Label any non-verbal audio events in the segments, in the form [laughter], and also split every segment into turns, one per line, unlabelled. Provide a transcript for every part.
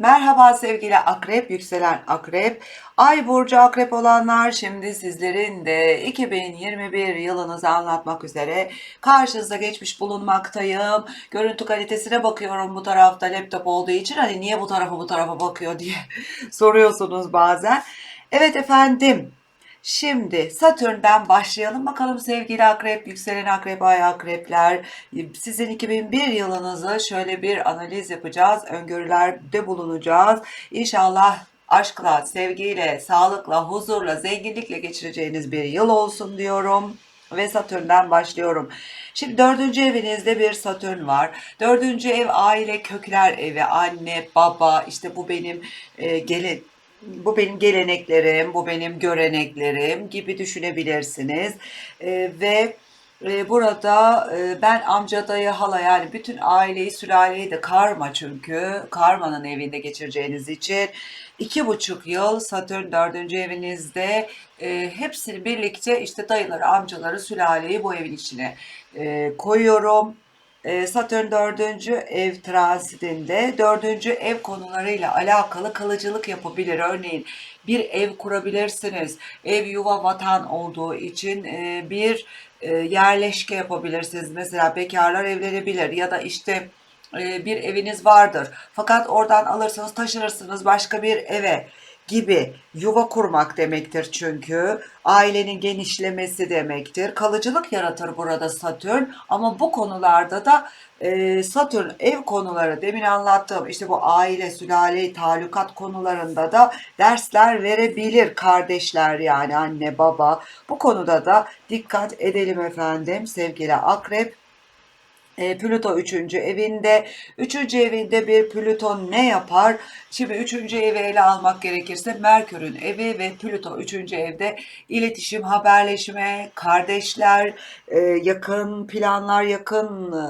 Merhaba sevgili akrep, yükselen akrep, ay burcu akrep olanlar şimdi sizlerin de 2021 yılınızı anlatmak üzere karşınıza geçmiş bulunmaktayım. Görüntü kalitesine bakıyorum bu tarafta laptop olduğu için hani niye bu tarafa bu tarafa bakıyor diye [laughs] soruyorsunuz bazen. Evet efendim Şimdi Satürn'den başlayalım bakalım sevgili akrep, yükselen akrep, ay akrepler. Sizin 2001 yılınızı şöyle bir analiz yapacağız. Öngörülerde bulunacağız. İnşallah aşkla, sevgiyle, sağlıkla, huzurla, zenginlikle geçireceğiniz bir yıl olsun diyorum. Ve Satürn'den başlıyorum. Şimdi dördüncü evinizde bir Satürn var. Dördüncü ev aile kökler evi. Anne, baba, işte bu benim e, gelin bu benim geleneklerim, bu benim göreneklerim gibi düşünebilirsiniz. Ee, ve e, burada e, ben amca, dayı, hala yani bütün aileyi, sülaleyi de karma çünkü karmanın evinde geçireceğiniz için iki buçuk yıl Satürn dördüncü evinizde e, hepsini birlikte işte dayıları, amcaları, sülaleyi bu evin içine e, koyuyorum. E, Satürn 4. ev transitinde 4. ev konularıyla alakalı kalıcılık yapabilir. Örneğin bir ev kurabilirsiniz. Ev yuva vatan olduğu için e, bir e, yerleşke yapabilirsiniz. Mesela bekarlar evlenebilir ya da işte e, bir eviniz vardır. Fakat oradan alırsınız taşınırsınız başka bir eve gibi yuva kurmak demektir çünkü ailenin genişlemesi demektir. Kalıcılık yaratır burada Satürn ama bu konularda da e, Satürn ev konuları demin anlattığım işte bu aile, sülale, talukat konularında da dersler verebilir kardeşler yani anne baba. Bu konuda da dikkat edelim efendim sevgili akrep. E, Plüto 3. evinde. 3. evinde bir Plüton ne yapar? Şimdi 3. evi ele almak gerekirse Merkür'ün evi ve Plüto 3. evde iletişim, haberleşme, kardeşler, e, yakın planlar, yakın e,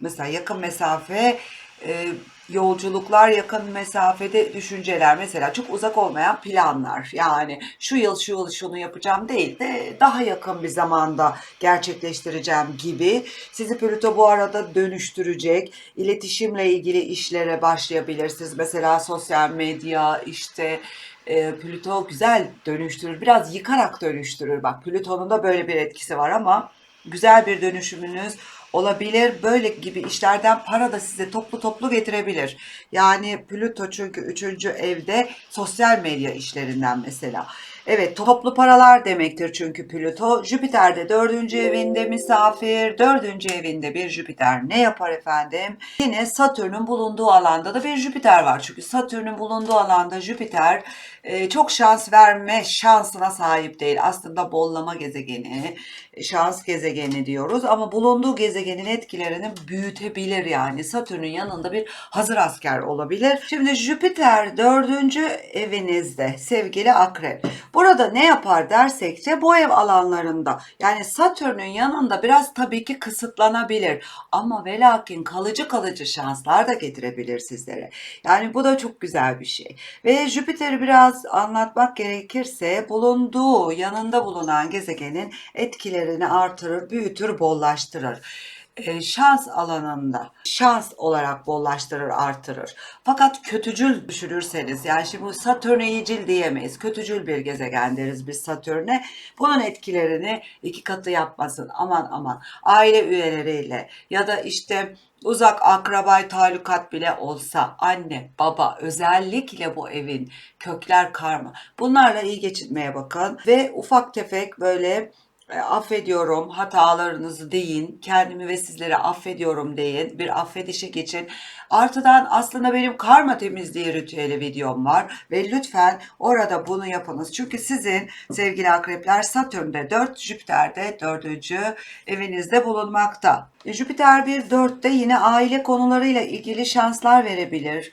mesela yakın mesafe e, yolculuklar yakın mesafede düşünceler. Mesela çok uzak olmayan planlar. Yani şu yıl şu yıl şunu yapacağım değil de daha yakın bir zamanda gerçekleştireceğim gibi. Sizi Plüto bu arada dönüştürecek. İletişimle ilgili işlere başlayabilirsiniz. Mesela sosyal medya işte e, Plüto güzel dönüştürür. Biraz yıkarak dönüştürür. Bak Plüton'un da böyle bir etkisi var ama güzel bir dönüşümünüz olabilir. Böyle gibi işlerden para da size toplu toplu getirebilir. Yani Plüto çünkü 3. evde sosyal medya işlerinden mesela. Evet toplu paralar demektir çünkü Plüto. Jüpiter de 4. evinde misafir. 4. evinde bir Jüpiter ne yapar efendim? Yine Satürn'ün bulunduğu alanda da bir Jüpiter var. Çünkü Satürn'ün bulunduğu alanda Jüpiter e, çok şans verme şansına sahip değil. Aslında bollama gezegeni, şans gezegeni diyoruz ama bulunduğu gezegenin etkilerini büyütebilir yani. Satürn'ün yanında bir hazır asker olabilir. Şimdi Jüpiter dördüncü evinizde sevgili akrep. Burada ne yapar dersek de bu ev alanlarında yani Satürn'ün yanında biraz tabii ki kısıtlanabilir ama ve lakin kalıcı kalıcı şanslar da getirebilir sizlere. Yani bu da çok güzel bir şey. Ve Jüpiter'i biraz anlatmak gerekirse bulunduğu yanında bulunan gezegenin etkilerini artırır, büyütür, bollaştırır şans alanında şans olarak bollaştırır, artırır. Fakat kötücül düşünürseniz yani şimdi bu Satürn'e iyicil diyemeyiz. Kötücül bir gezegen deriz biz Satürn'e. Bunun etkilerini iki katı yapmasın. Aman aman. Aile üyeleriyle ya da işte uzak akrabay talukat bile olsa anne baba özellikle bu evin kökler karma bunlarla iyi geçinmeye bakın ve ufak tefek böyle e, affediyorum hatalarınızı deyin kendimi ve sizleri affediyorum deyin bir affedişe geçin artıdan aslında benim karma temizliği ritüeli videom var ve lütfen orada bunu yapınız çünkü sizin sevgili akrepler Satürn'de 4 Jüpiter'de 4. evinizde bulunmakta E, Jüpiter bir 4'te yine aile konularıyla ilgili şanslar verebilir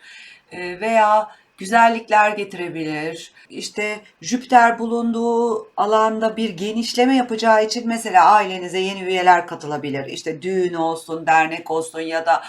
E, veya güzellikler getirebilir. İşte Jüpiter bulunduğu alanda bir genişleme yapacağı için mesela ailenize yeni üyeler katılabilir. İşte düğün olsun, dernek olsun ya da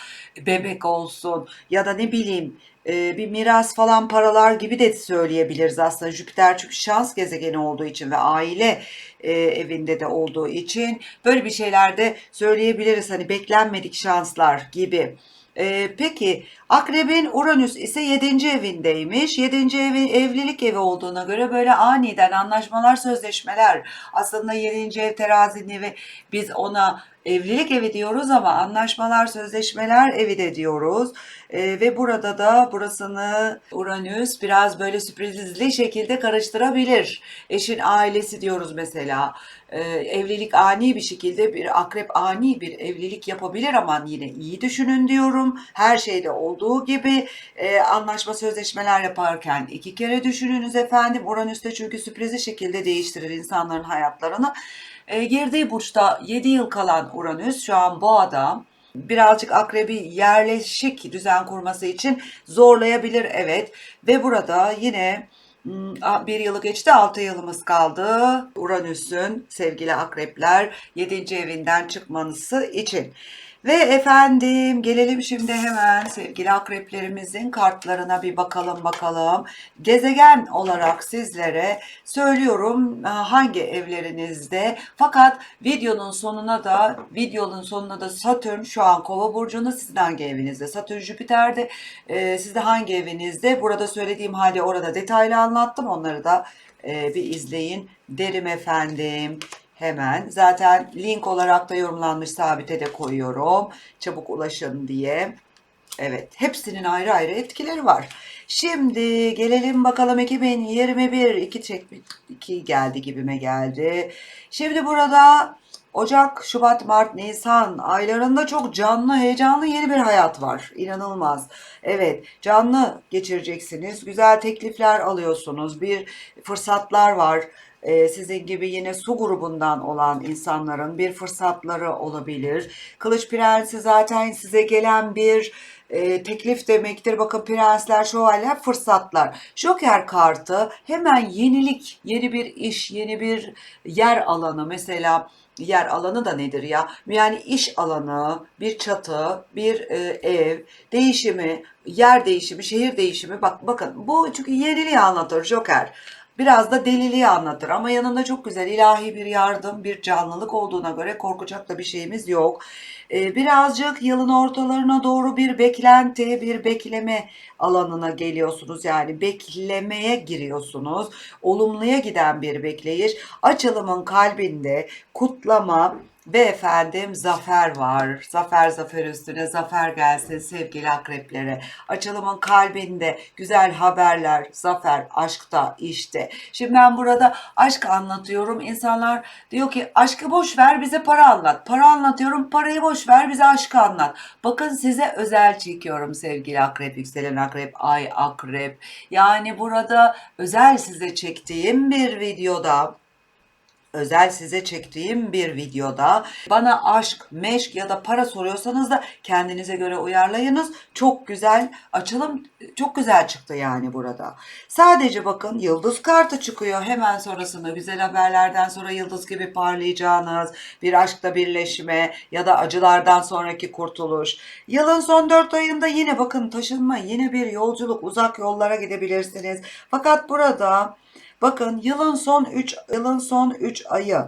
bebek olsun ya da ne bileyim e, bir miras falan paralar gibi de söyleyebiliriz aslında. Jüpiter çünkü şans gezegeni olduğu için ve aile e, evinde de olduğu için böyle bir şeyler de söyleyebiliriz. Hani beklenmedik şanslar gibi. Ee, peki Akrebin Uranüs ise 7. evindeymiş. 7. evi evlilik evi olduğuna göre böyle aniden anlaşmalar, sözleşmeler. Aslında 7. ev terazinin evi biz ona evlilik evi diyoruz ama anlaşmalar, sözleşmeler evi de diyoruz. Ee, ve burada da burasını Uranüs biraz böyle sürprizli şekilde karıştırabilir. Eşin ailesi diyoruz mesela. Ee, evlilik ani bir şekilde bir akrep ani bir evlilik yapabilir ama yine iyi düşünün diyorum. Her şeyde olduğu gibi e, anlaşma sözleşmeler yaparken iki kere düşününüz efendim. Uranüs'te çünkü sürprizli şekilde değiştirir insanların hayatlarını. E, girdiği burçta 7 yıl kalan Uranüs şu an boğada birazcık akrebi yerleşik düzen kurması için zorlayabilir evet. Ve burada yine bir yılı geçti 6 yılımız kaldı Uranüs'ün sevgili akrepler 7. evinden çıkmanızı için. Ve efendim gelelim şimdi hemen sevgili akreplerimizin kartlarına bir bakalım bakalım. Gezegen olarak sizlere söylüyorum e, hangi evlerinizde. Fakat videonun sonuna da videonun sonuna da Satürn şu an Kova burcunda sizin hangi evinizde? Satürn Jüpiter'de e, sizde hangi evinizde? Burada söylediğim halde orada detaylı anlattım. Onları da e, bir izleyin derim efendim. Hemen zaten link olarak da yorumlanmış sabite de koyuyorum. Çabuk ulaşın diye. Evet, hepsinin ayrı ayrı etkileri var. Şimdi gelelim bakalım 2021 2 çek 2 geldi gibime geldi. Şimdi burada Ocak, Şubat, Mart, Nisan aylarında çok canlı, heyecanlı yeni bir hayat var. İnanılmaz. Evet, canlı geçireceksiniz. Güzel teklifler alıyorsunuz. Bir fırsatlar var. Ee, sizin gibi yine su grubundan olan insanların bir fırsatları olabilir. Kılıç Prensi zaten size gelen bir e, teklif demektir. Bakın prensler, şövalyeler, fırsatlar. Joker kartı hemen yenilik, yeni bir iş, yeni bir yer alanı. Mesela yer alanı da nedir ya? Yani iş alanı, bir çatı, bir e, ev, değişimi, yer değişimi, şehir değişimi. Bak bakın bu çünkü yeniliği anlatır Joker. Biraz da deliliği anlatır ama yanında çok güzel ilahi bir yardım, bir canlılık olduğuna göre korkacak da bir şeyimiz yok. Ee, birazcık yılın ortalarına doğru bir beklenti, bir bekleme alanına geliyorsunuz. Yani beklemeye giriyorsunuz. Olumluya giden bir bekleyiş. Açılımın kalbinde kutlama, ve efendim zafer var. Zafer zafer üstüne zafer gelsin sevgili akreplere. Açılımın kalbinde güzel haberler, zafer, aşkta, işte. Şimdi ben burada aşk anlatıyorum. İnsanlar diyor ki aşkı boş ver bize para anlat. Para anlatıyorum parayı boş ver bize aşkı anlat. Bakın size özel çekiyorum sevgili akrep, yükselen akrep, ay akrep. Yani burada özel size çektiğim bir videoda özel size çektiğim bir videoda bana aşk, meşk ya da para soruyorsanız da kendinize göre uyarlayınız. Çok güzel açılım çok güzel çıktı yani burada. Sadece bakın yıldız kartı çıkıyor. Hemen sonrasında güzel haberlerden sonra yıldız gibi parlayacağınız bir aşkta birleşme ya da acılardan sonraki kurtuluş. Yılın son 4 ayında yine bakın taşınma, yine bir yolculuk, uzak yollara gidebilirsiniz. Fakat burada Bakın yılın son 3 yılın son 3 ayı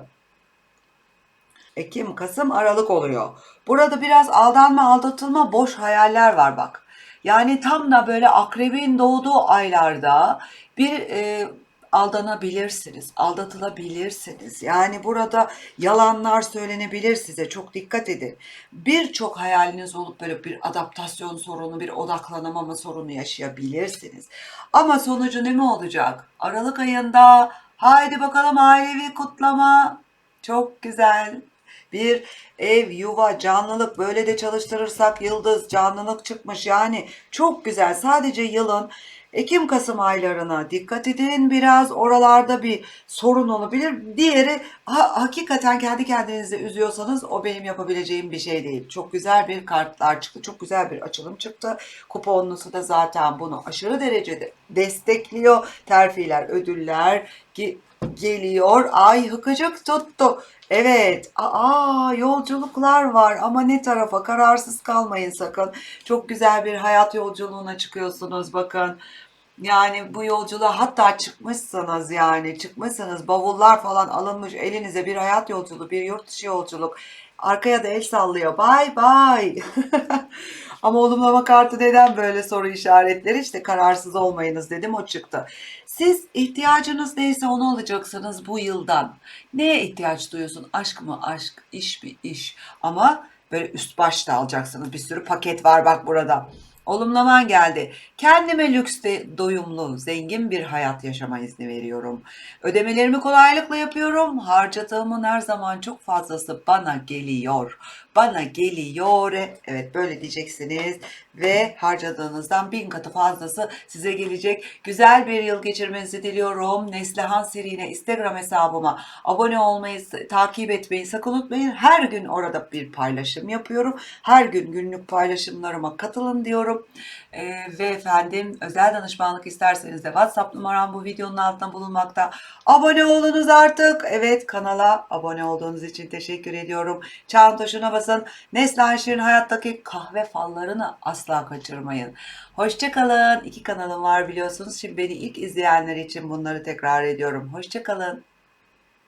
Ekim, Kasım, Aralık oluyor. Burada biraz aldanma, aldatılma, boş hayaller var bak. Yani tam da böyle akrebin doğduğu aylarda bir e, aldanabilirsiniz, aldatılabilirsiniz. Yani burada yalanlar söylenebilir size. Çok dikkat edin. Birçok hayaliniz olup böyle bir adaptasyon sorunu, bir odaklanamama sorunu yaşayabilirsiniz. Ama sonucu ne mi olacak? Aralık ayında haydi bakalım ailevi kutlama. Çok güzel. Bir ev, yuva, canlılık böyle de çalıştırırsak yıldız, canlılık çıkmış. Yani çok güzel. Sadece yılın Ekim-Kasım aylarına dikkat edin. Biraz oralarda bir sorun olabilir. Diğeri ha, hakikaten kendi kendinizi üzüyorsanız o benim yapabileceğim bir şey değil. Çok güzel bir kartlar çıktı. Çok güzel bir açılım çıktı. Kuponlusu da zaten bunu aşırı derecede destekliyor. Terfiler, ödüller ki geliyor. Ay hıkıcık tuttu. Evet. Aa yolculuklar var ama ne tarafa kararsız kalmayın sakın. Çok güzel bir hayat yolculuğuna çıkıyorsunuz bakın. Yani bu yolculuğa hatta çıkmışsınız yani çıkmışsınız bavullar falan alınmış elinize bir hayat yolculuğu bir yurt dışı yolculuk arkaya da el sallıyor bay bay [laughs] Ama olumlama kartı neden böyle soru işaretleri? İşte kararsız olmayınız dedim o çıktı. Siz ihtiyacınız neyse onu alacaksınız bu yıldan. Neye ihtiyaç duyuyorsun? Aşk mı aşk, iş mi iş. Ama böyle üst başta alacaksınız. Bir sürü paket var bak burada. Olumlaman geldi. Kendime lükste doyumlu, zengin bir hayat yaşama izni veriyorum. Ödemelerimi kolaylıkla yapıyorum. Harcadığımın her zaman çok fazlası bana geliyor. Bana geliyor. Evet böyle diyeceksiniz. Ve harcadığınızdan bin katı fazlası size gelecek. Güzel bir yıl geçirmenizi diliyorum. Neslihan Serine Instagram hesabıma abone olmayı, takip etmeyi sakın unutmayın. Her gün orada bir paylaşım yapıyorum. Her gün günlük paylaşımlarıma katılın diyorum. Ee, ve efendim özel danışmanlık isterseniz de WhatsApp numaram bu videonun altında bulunmakta. Abone olunuz artık. Evet kanala abone olduğunuz için teşekkür ediyorum. Çan tuşuna basın. Neslihan Şirin hayattaki kahve fallarını asla kaçırmayın. Hoşçakalın. İki kanalım var biliyorsunuz. Şimdi beni ilk izleyenler için bunları tekrar ediyorum. Hoşçakalın.